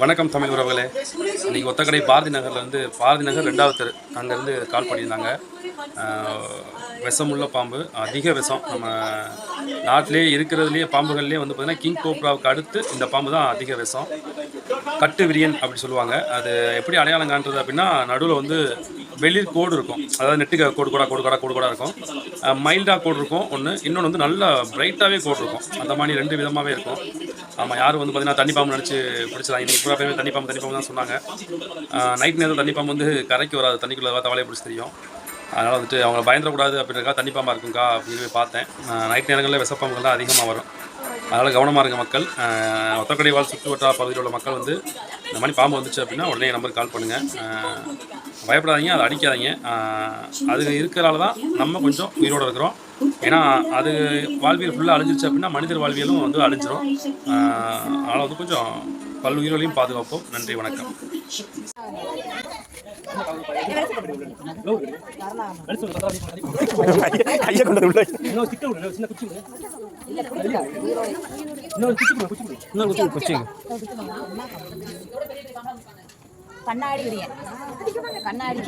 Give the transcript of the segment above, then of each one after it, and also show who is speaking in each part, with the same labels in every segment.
Speaker 1: வணக்கம் தமிழ் உறவுகளே. இன்னைக்கு ஒத்தக்கடை பாரதி நகரில் வந்து பாரதி நகர் ரெண்டாவது தெரு. அங்கேருந்து கால் பண்ணியிருந்தாங்க. விஷமுள்ள பாம்பு அதிக விஷம். நம்ம நாட்டிலே இருக்கிறதுலேயே பாம்புகள்லேயே வந்து பார்த்திங்கன்னா கிங் கோப்ராவுக்கு அடுத்து இந்த பாம்பு தான் அதிக விஷம். கட்டு விரியன் அப்படி சொல்லுவாங்க. அது எப்படி அடையாளம் காண்றது அப்படின்னா நடுவில் வந்து வெளிர் கோடு இருக்கும். அதாவது நெட்டுக்கு கோடு கூட கோடு கூட கோடு கூட இருக்கும். மைல்டாக கோடு இருக்கும். ஒன்று இன்னொன்று வந்து நல்லா பிரைட்டாகவே கோடு இருக்கும். அந்த மாதிரி ரெண்டு விதமாகவே இருக்கும். ஆமாம் யாரும் வந்து பார்த்தீங்கன்னா தண்ணி பாம்பு நினச்சி பிடிச்சிடலாம் இன்றைக்கி பூரா பேருமே தண்ணி பாம்பு தண்ணி பாம்பு தான் சொன்னாங்க. நைட் நேரத்தில் தண்ணி பாம்பு வந்து கரைக்கு வராது. தண்ணிக்குள்ளே தவளையை பிடிச்சி தெரியும். அதனால் வந்துட்டு அவங்க பயந்துடக்கூடாது அப்படின்றக்கா தண்ணி பாம்பாக இருக்குங்கக்கா அப்படின்னு போய் பார்த்தேன். நைட் நேரங்களில் விஷப்பாம்புகள் தான் அதிகமாக வரும். அதனால் கவனமாக இருங்க மக்கள். ஒத்தக்கடை வாழ் சுற்று வட்டார பகுதியில் உள்ள மக்கள் வந்து இந்த மாதிரி பாம்பு வந்துச்சு அப்படின்னா உடனே நம்பருக்கு கால் பண்ணுங்கள் பயப்படாதீங்க அதை அடிக்காதீங்க. அது இருக்கிறனால தான் நம்ம கொஞ்சம் உயிரோடு இருக்கிறோம். ஏன்னா அது வாழ்வியல் ஃபுல்லாக அழிஞ்சிருச்சு அப்படின்னா மனிதர் வாழ்வியலும் வந்து அழிஞ்சிரும். அதனால் வந்து கொஞ்சம் பல்லுயிர்களையும் பாதுகாப்போம். நன்றி வணக்கம்.
Speaker 2: ஐயா கொண்டு உள்ள.
Speaker 3: கண்ணாடி விரியன் கண்ணாடி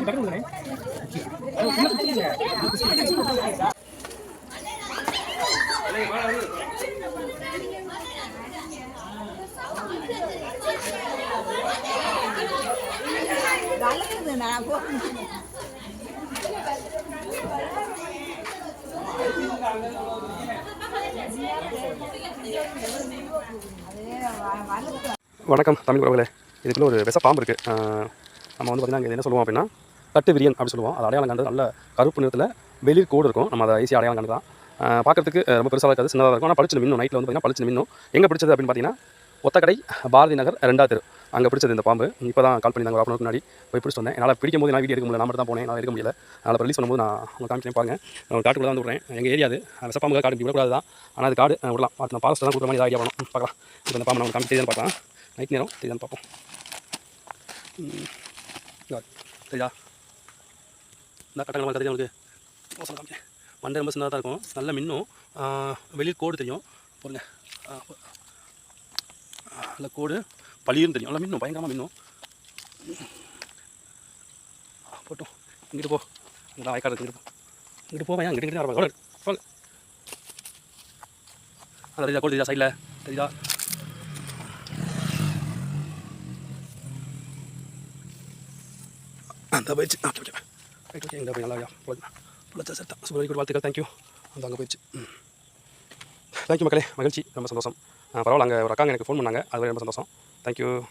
Speaker 3: வளருது நான்
Speaker 1: வணக்கம் தமிழ் உறவுகளே. இதுக்குள்ளே ஒரு விச பாம்பு இருக்குது நம்ம வந்து பார்த்தீங்கன்னா இங்கே என்ன சொல்லுவோம் அப்படின்னா தட்டு விரியன் அப்படின்னு சொல்லுவோம். அது அடையாளம் கண்டது நல்ல கருப்பு நிறத்தில் வெளிர் கோடு இருக்கும். நம்ம அதை ஈஸியாக அடையாளம் கண்டு தான் பார்க்கறதுக்கு ரொம்ப பெருசாக இருக்காது சின்னதாக இருக்கும். ஆனால் பளிச்சு மின்னும். நைட்டில் வந்து பார்த்தீங்கன்னா பளிச்சு மின்னும். எங்கே பிடிச்சது அப்படின்னு பார்த்தீங்கன்னா ஒத்தக்கடை பாரதி நகர் ரெண்டாவது தெரு. அங்கே பிடிச்சது இந்த பாம்பு. இப்போ தான் கால் பண்ணியிருந்தாங்க ஒரு half முன்னாடி. போய் பிடிச்சிட்டு வந்தேன். என்னால் பிடிக்கும் போது நான் வீடியோ எடுக்க முடியல. நான் மட்டும் தான் போனேன். நான் எடுக்க முடியல. அதனால் ரிலீஸ் பண்ணும்போது நான் உங்கள் காமிக்கிறேன் பாருங்க. காட்டு கூட தான் வந்து விட்றேன். எங்கள் ஏரியா அது. விசப்பாம்பு காடு விடக்கூடாது தான். ஆனால் அது காடு விடலாம். பார்த்து நான் ஃபாரஸ்ட் தான் கொடுக்குற மாதிரி ஐடியா பண்ணணும் பார்க்கலாம். இப்போ இந்த பாம்பு நம்ம காமிச்சு தெரியுதான்னு பார்க்கலாம். நைட் நேரம் தெரியுது பார்ப்போம். ம், இந்த கட்டங்கள் தெரியும் உங்களுக்கு? மோசம் காமிச்சேன் மண்டை ரொம்ப சின்னதாக தான் இருக்கும். நல்ல மின்னும். வெளியில் கோடு தெரியும். பொருங்க நல்ல கோடு. பழியும் தெரியும். நல்லா மின்னும் பயங்கரமாக மின்னும். போட்டோம். இங்கிட்டு போ. இங்கே வாய்க்காடு இங்கிட்டு போ. இங்கிட்டு போவேன் இங்கிட்டு இங்கிட்டு வரப்போ போங்க அதான் தெரியுதா கோல் தெரியுதா சைடில் தெரியுதா? அந்த போயிடுச்சு. ஆ ஓகே ரைட் ஓகே இந்த போய் நல்லா புள்ளச்சா செத்தான் சூப்பர் குட் வாழ்த்துக்கள். தேங்க்யூ அந்த அங்கே போயிடுச்சு. தேங்க்யூ மக்களே. மகிழ்ச்சி. ரொம்ப சந்தோஷம். பரவாயில்ல அங்கே ஒரு அக்காங்க எனக்கு ஃபோன் பண்ணாங்க. அது ரொம்ப சந்தோஷம். Thank you.